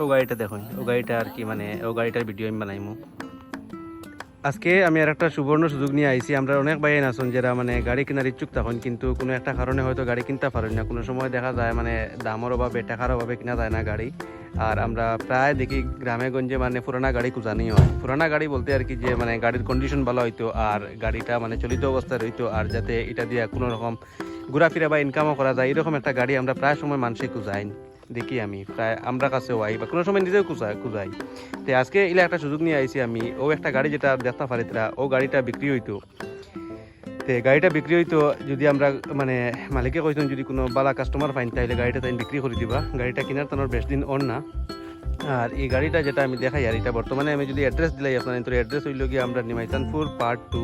ও গাড়িটা দেখুন, ও গাড়িটা আর কি মানে ও গাড়িটার ভিডিও আমি বানাইমু। আজকে আমি আর একটা সুবর্ণ সুযোগ নিয়ে আইছি। আমরা অনেক ভাই আসুন যারা মানে গাড়ি কেনার ইচ্ছুক তখন, কিন্তু কোনো একটা কারণে হয়তো গাড়ি কিনতে পারেন না। কোনো সময় দেখা যায় মানে দামের অভাবে, টাকার অভাবে কিনা যায় না গাড়ি। আর আমরা প্রায় দেখি গ্রামে গঞ্জে মানে পুরানা গাড়ি কুজানি হয়। পুরানা গাড়ি বলতে আর কি যে মানে গাড়ির কন্ডিশন ভালো হইতো আর গাড়িটা মানে চলিত অবস্থায় রইতো আর যাতে এটা দিয়ে কোনো রকম ঘোরাফেরা বা ইনকামও করা যায়, এরকম একটা গাড়ি আমরা প্রায় সময় মানুষে কুজাই দেখি আমি, প্রায় আমরা কাছেও আই বা কোনো সময় নিজেও কুজাই কুজাই তো আজকে ইলা একটা সুযোগ নিয়ে আইছি আমি, ও একটা গাড়ি যেটা দেখতে পারি তারা ও গাড়িটা বিক্রি হইতো। তে গাড়িটা বিক্রি হইতো, যদি আমরা মানে মালিকে কইছেন যদি কোনো বালা কাস্টমার পাইন তাহলে গাড়িটা তাই বিক্রি করে দিবা। গাড়িটা কেনার তোর বেশ দিন অন না। আর এই গাড়িটা যেটা আমি দেখাই, আর এটা বর্তমানে আমি যদি অ্যাড্রেস দিলাই আপনার অ্যাড্রেস হইল গিয়ে আমরা নিমাইতানপুর পার্ট টু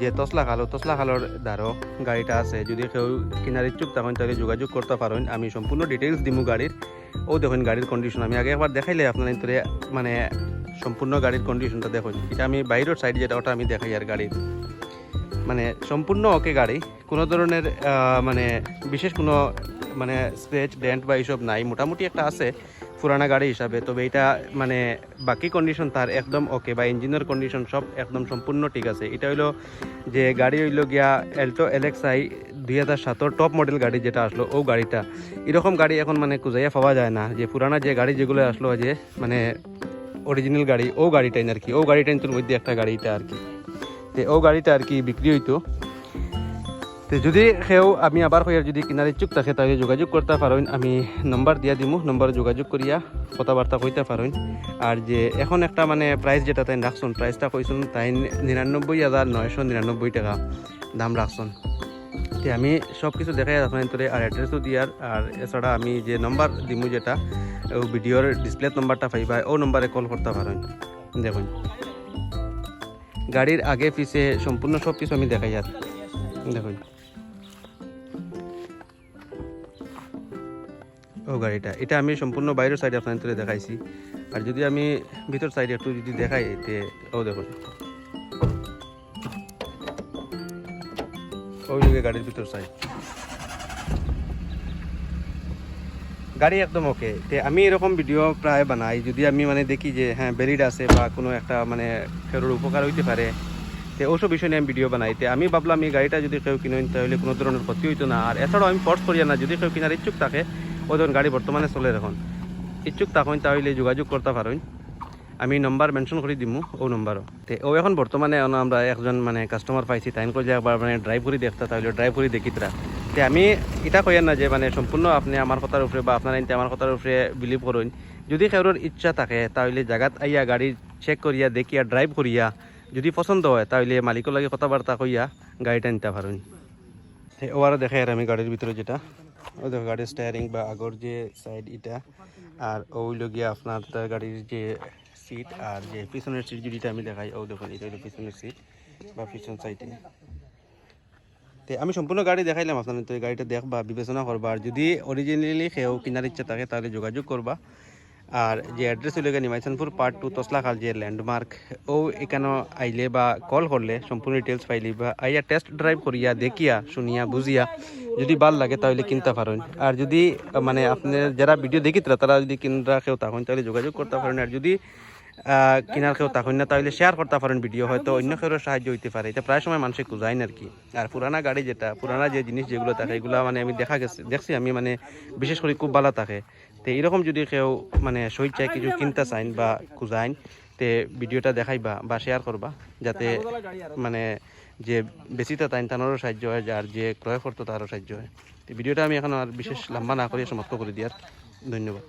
যে তসলা খালো, তসলা খালোর দ্বারো গাড়িটা আছে। যদি কেউ কেনার ইচ্ছুক তখন তাহলে যোগাযোগ করতে পারেন। আমি সম্পূর্ণ ডিটেলস দিমু গাড়ির। ও দেখুন গাড়ির কন্ডিশন আমি আগে একবার দেখাইলে আপনার তোরে মানে সম্পূর্ণ গাড়ির কন্ডিশনটা দেখুন। এটা আমি বাইরের সাইড যেটা, ওটা আমি দেখাই আর গাড়ির। মানে সম্পূর্ণ ওকে গাড়ি। কোনো ধরনের মানে বিশেষ কোনো মানে স্ক্রেচ ডেন্ট বা এইসব নাই। মোটামুটি একটা আছে। পুরানা গাড়ি হিসাবে, তবে এটা মানে বাকি কন্ডিশন তার একদম ওকে বা ইঞ্জিনের কন্ডিশন সব একদম সম্পূর্ণ ঠিক আছে। এটা হইল যে গাড়ি হইল গিয়া এলটো এলেক্সাই দুই হাজার সাতের টপ মডেল গাড়ি যেটা আসলো, ও গাড়িটা। এরকম গাড়ি এখন মানে কুজাইয়া পাওয়া যায় না, যে পুরানা যে গাড়ি যেগুলো আসলো যে মানে অরিজিনাল গাড়ি, ও গাড়িটাই আর কি ও গাড়িটাই মধ্যে একটা গাড়িটা আর কি। ও গাড়িটা আর কি বিক্রি হইতো। তো যদি সেও আমি আবার হইয়ার যদি কিনার ইচ্ছুক থাকে তাহলে যোগাযোগ করতে পারেন আমি নম্বর দিয়া দিমু নম্বর যোগাযোগ করিয়া কথাবার্তা কইতে পারেন আর যে এখন একটা মানে প্রাইস যেটা তাই রাখছুন প্রাইসটা কইছুন তাই নিরানব্বই হাজার নয়শো নিরানব্বই টাকা দাম রাখছুন তে আমি সব কিছু দেখাই আপনার তোরে আর অ্যাড্রেসও দিয়ার আর এছাড়া আমি যে নম্বর দিমু যেটা, ও ভিডিওর ডিসপ্লে নম্বরটা পাইবা, ও নম্বরে কল করতে পারেন দেখুন। গাড়ির আগে পিছে সম্পূর্ণ সব কিছু আমি দেখাই আর দেখুন। ও গাড়িটা। এটা আমি সম্পূর্ণ বাইরের সাইডে আপনার তুলে দেখাইছি। আর যদি আমি ভিতর সাইডে একটু যদি দেখাই, তে ও দেখুন। গাড়ির ভিতর সাইড গাড়ি একদম ওকে তে আমি এরকম ভিডিও প্রায় বানাই। যদি আমি মানে দেখি যে হ্যাঁ বেরিড আছে বা কোনো একটা মানে ফেরোর উপকার হইতে পারে, তে ওসব বিষয় নিয়ে আমি ভিডিও বানাই। তে আমি ভাবলাম এই গাড়িটা যদি কেউ কিনেন, তাহলে কোনো ধরনের ক্ষতি হইতো না। আর এছাড়াও আমি ফোর্স করি না। যদি কেউ কেনার ইচ্ছুক থাকে ও ধরুন গাড়ি বর্তমানে চলে এখন ইচ্ছুক থাকুন তাহলে যোগাযোগ করতে পারেন আমি নম্বর মেনশন করে দিমু ও নম্বরও তে ও এখন বর্তমানে আমরা একজন মানে কাস্টমার পাইছি তাই করে একবার মানে ড্রাইভ করে দেখতে তাহলে ড্রাইভ করে দেখি তারা তে, আমি এটা কইয়ার না যে মানে সম্পূর্ণ আপনি আমার কথার উপরে বা আপনার আইনতে আমার কথার উপরে বিলিভ করুন যদি কারোর ইচ্ছা থাকে তাহলে জায়গাত আইয়া, গাড়ি চেক করিয়া দেখিয়া ড্রাইভ করিয়া যদি পছন্দ হয় তাহলে মালিকের লাগে কথাবার্তা কইয়া গাড়িটা নিতে পারেন ও আরও দেখাই আর আমি গাড়ির ভিতরে যেটা। ও দেখো গাড়ির স্টায়ারিং বা আগর যে সাইড এটা, আর ওইল গিয়া আপনার গাড়ির যে সিট আর যে পিছনের সিট যদি আমি দেখাই, ও দেখুন, এটা হলো পিছনের সিট বা পিছন সাইডে তে আমি সম্পূর্ণ গাড়ি দেখাইলাম আপনার তো গাড়িটা দেখবা বিবেচনা করবা, আর যদি অরিজিনালি সেও কেনার ইচ্ছা থাকে তাহলে যোগাযোগ করবা। আর যে অ্যাড্রেস হইলে নিমাইসানপুর পার্ট টু তসলাখাল যে ল্যান্ডমার্ক ও এখানে আইলে বা কল করলে সম্পূর্ণ ডিটেলস পাইলি বা আইয়া টেস্ট ড্রাইভ করিয়া দেখিয়া, শুনিয়া, বুঝিয়া যদি ভালো লাগে তাহলে কিনতে পারেন আর যদি মানে আপনার যারা ভিডিও দেখিতরা, তারা যদি কিনরা কেউ তখন তাহলে যোগাযোগ করতে পারেন আর যদি কিনার কেউ তখন না, তাহলে শেয়ার করতে পারেন ভিডিও হয়তো অন্য কেউ সাহায্য হইতে পারে। এটা প্রায় সময় মানুষে কুজাইন আর কি। আর পুরানা গাড়ি যেটা, পুরানা যে জিনিস যেগুলো থাকে, এগুলো মানে আমি দেখা গেছে, দেখছি আমি মানে বিশেষ করে খুব ভালো থাকে। তো এরকম যদি কেউ মানে স্বেচ্ছায় কিছু কিনতে চাইন বা খুঁজাইন তে ভিডিওটা দেখাইবা বা শেয়ার করবা যাতে মানে যে বেশিটা তাইন তানোরও সাহায্য হয় আর যে ক্রয় করতো তারও সাহায্য হয়। তো ভিডিওটা আমি এখন আর বিশেষ লম্বা না করে সমাপ্ত করে দিয়ার। ধন্যবাদ।